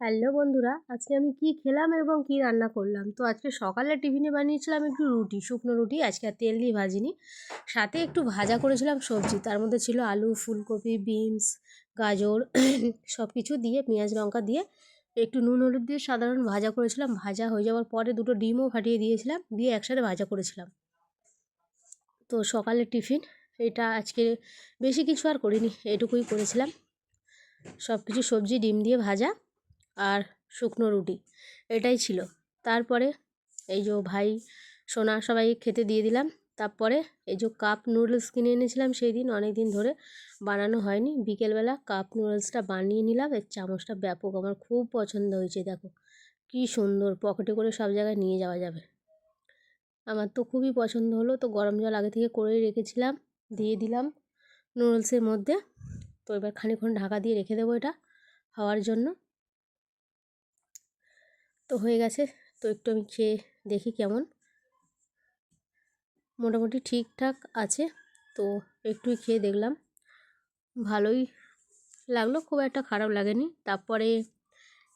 Hello বন্ধুরা, আজকে আমি কি খেলাম এবং কি রান্না করলাম? তো আজকে সকালে টিফিনে বানিয়েছিলাম একটু রুটি, শুকনো রুটি, আজকে আর তেল দিয়ে ভাজিনি। সাথে একটু ভাজা করেছিলাম সবজি, তার মধ্যে ছিল আলু, ফুলকপি, বিনস, গাজর সব কিছু দিয়ে, পেঁয়াজ লঙ্কা দিয়ে একটু নুন, হলুদ দিয়ে সাধারণ ভাজা করেছিলাম। ভাজা হয়ে যাওয়ার পরে দুটো ডিমও ফাটিয়ে দিয়েছিলাম, দিয়ে একসাথে ভাজা করেছিলাম। তো সকালে টিফিন, এটা আজকে বেশি কিছু আর করিনি, এটুকুই করেছিলাম। সব কিছু সবজি, ডিম দিয়ে ভাজা। আর শুকনো রুটি, এটাই ছিল। তারপরে এই যে ভাই, সোনা সবাই খেতে দিয়ে দিলাম। তারপরে এই যে কাপ নুডলস কিনে এনেছিলাম সেই দিন অনেক দিন ধরে বানানো হয়নি। বিকেলবেলা কাপ নুডলসটা বানিয়ে নিলাম। এর চামচটা ব্যাপক। আমার খুব পছন্দ হয়েছে, দেখো। কি সুন্দর, পকেটে করে সব জায়গায় নিয়ে যাওয়া যাবে। আমার তো খুবই পছন্দ হলো। তো গরম জল আগে থেকে করেই রেখেছিলাম, দিয়ে দিলাম নুডলসের মধ্যে। তো এবার খানিক্ষণ ঢাকা দিয়ে রেখে দেবো এটা হওয়ার জন্য। তো হয়ে গেছে। তো একটু আমি খেয়ে দেখি কেমন। মোটামুটি ঠিকঠাক আছে। তো একটু খেয়ে দেখলাম। ভালোই লাগল, খুব একটা খারাপ লাগেনি। তারপরে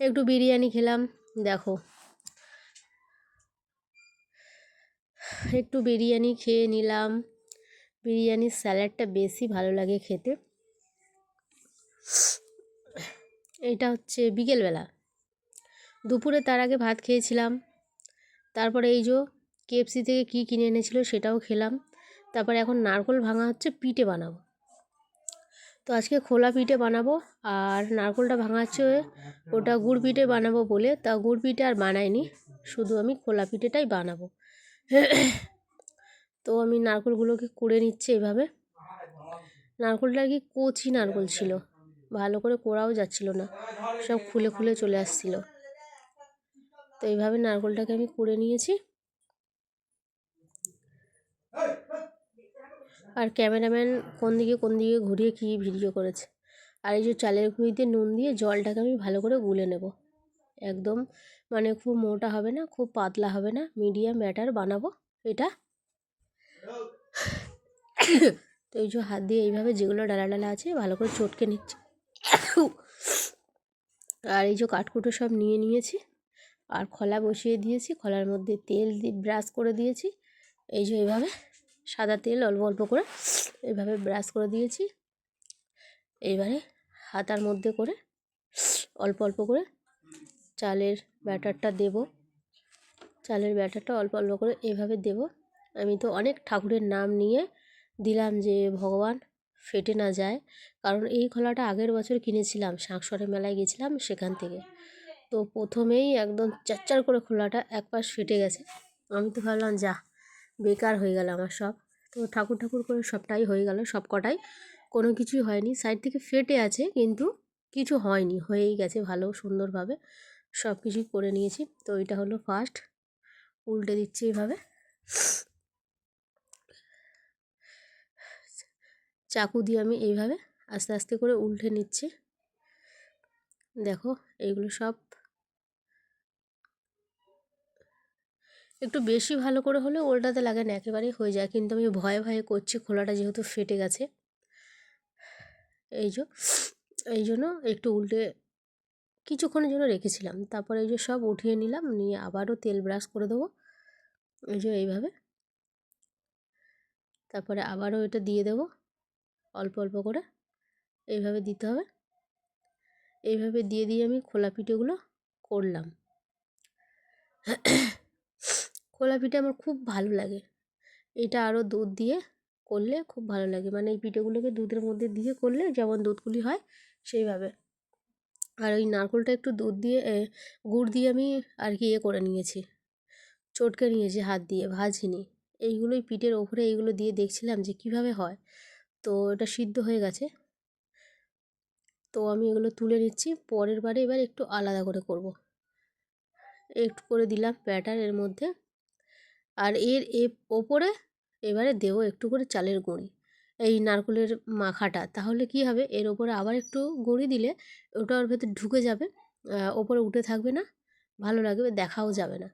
একটু বিরিয়ানি খেলাম, দেখো। একটু বিরিয়ানি খেয়ে নিলাম। বিরিয়ানির স্যালাডটা বেশি ভালো লাগে খেতে। এটা হচ্ছে বিকেলবেলা। দুপুরে তার আগে ভাত খেয়েছিলাম। তারপরে এই যে কেএফসি থেকে কি কিনে এনেছিল সেটাও খেলাম। তারপরে এখন নারকোল ভাঙা হচ্ছে, পিঠে বানাবো। তো আজকে খোলা পিঠে বানাবো আর নারকোলটা ভাঙা হচ্ছে ওটা গুড় পিঠে বানাবো বলে। তা গুড় পিঠে আর বানাইনি, শুধু আমি খোলা পিঠেটাই বানাবো। তো আমি নারকোলগুলোকে কুড়ে নিচ্ছি এভাবে। নারকোলটা কি কচি নারকোল ছিল, ভালো করে কোড়াও যাচ্ছিল না, সব খুলে খুলে চলে আসছিল। তো এইভাবে নারকোলটাকে আমি কুড়ে নিয়েছি। আর ক্যামেরাম্যান কোন দিকে কোন দিকে ঘুরিয়ে কী ভিডিও করেছে। আর এই যে চালের গুঁড়িতে নুন দিয়ে জলটাকে আমি ভালো করে গুলে নেব। একদম মানে খুব মোটা হবে না, খুব পাতলা হবে না, মিডিয়াম ব্যাটার বানাবো এটা। তো এই যে হাত দিয়ে এইভাবে যেগুলো ডালা ডালা আছে ভালো করে চটকে নিচ্ছে। আর এই যে কাঠকুটো সব নিয়ে নিয়েছি। আর খলা বসিয়ে দিয়েছি। খলার মধ্যে তেল দিয়ে ব্রাশ করে দিয়েছি। এই যে এইভাবে সাদা তেল অল্প অল্প করে এইভাবে ব্রাশ করে দিয়েছি। এইবারে হাতার মধ্যে করে অল্প অল্প করে চালের ব্যাটারটা দেব। চালের ব্যাটারটা অল্প অল্প করে এভাবে দেব। আমি তো অনেক ঠাকুরের নাম নিয়ে দিলাম যে ভগবান ফেটে না যায়। কারণ এই খোলাটা আগের বছর কিনেছিলাম শাঁকসরে মেলায় গেছিলাম সেখান থেকে। তো প্রথমেই একদম চারচার করে খোলাটা এক পাশ ফেটে গেছে। আমি তো ভাবলাম, যা, বেকার হয়ে গেল আমার সব। তো ঠাকুর ঠাকুর করে সবটাই হয়ে গেল, সব কটাই। কোনো কিছুই হয়নি, সাইড থেকে ফেটে আছে কিন্তু কিছু হয়নি, হয়েই গেছে ভালো, সুন্দরভাবে। সব কিছুই করে নিয়েছি। তো এটা হলো ফার্স্ট উল্টে দিচ্ছি এইভাবে চাকু দিয়ে আমি এইভাবে আস্তে আস্তে করে উল্টে নিচ্ছি। দেখো এইগুলো সব একটু বেশি ভালো করে হলে ওল্টাতে লাগে না একেবারেই হয়ে যায়। কিন্তু আমি ভয়ে ভয়ে করছি, খোলাটা যেহেতু ফেটে গেছে। এই যে, এই জন্য একটু উল্টে কিছুক্ষণের জন্য রেখেছিলাম। তারপরে এই যে সব উঠিয়ে নিলাম, নিয়ে আবারও তেল ব্রাশ করে দেবো। এই যে এইভাবে। তারপরে আবারও এটা দিয়ে দেবো, অল্প অল্প করে। এইভাবে দিতে হবে। এইভাবে দিয়ে দিয়ে আমি খোলা পিঠেগুলো করলাম। খোলা পিঠে আমার খুব ভালো লাগে। এটা আরও দুধ দিয়ে করলে খুব ভালো লাগে। মানে এই পিঠেগুলোকে দুধের মধ্যে দিয়ে করলে যেমন দুধগুলি হয় সেইভাবে। আর ওই নারকোলটা একটু দুধ দিয়ে গুড় দিয়ে আমি আর কি ইয়ে করে নিয়েছি। চটকে নিয়েছি, হাত দিয়ে, ভাজিনি। এইগুলোই পিঠের ওপরে এইগুলো দিয়ে দেখছিলাম যে কীভাবে হয়। তো এটা সিদ্ধ হয়ে গেছে। তো আমি এগুলো তুলে নিচ্ছি। পরের বারে এবার একটু আলাদা করে করব। একটু করে দিলাম ব্যাটার এর মধ্যে। আর এর ওপরে এবারে দেবো একটু করে চালের গুঁড়ি। এই নারকলের মাখাটা। তাহলে কি হবে? এর ওপরে আবার একটু গুঁড়ি দিলে ওটা ওর ভেতর ঢুকে যাবে ওপরে উঠে থাকবে না, ভালো লাগবে, দেখাও যাবে না।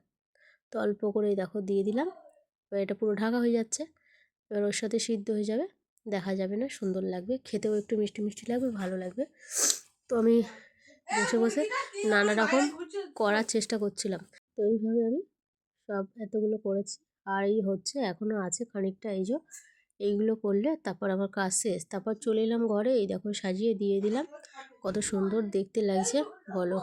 তো অল্প করে দেখো দিয়ে দিলাম, এবার এটা পুরো ঢাকা হয়ে যাচ্ছে, এবার ওর সাথে সিদ্ধ হয়ে যাবে, দেখা যাবে না, সুন্দর লাগবে, খেতেও একটু মিষ্টি মিষ্টি লাগবে, ভালো লাগবে। তো আমি বসে বসে নানা রকম করার চেষ্টা করছিলাম। তো এইভাবে আমি সব এতগুলো করেছি। আর এই হচ্ছে এখনও আছে খানিকটা, এই যে এইগুলো করলে তারপর আমার কাজ শেষ। তারপর চলে এলাম ঘরে, এই দেখো সাজিয়ে দিয়ে দিলাম। কত সুন্দর দেখতে লাগছে, বলো।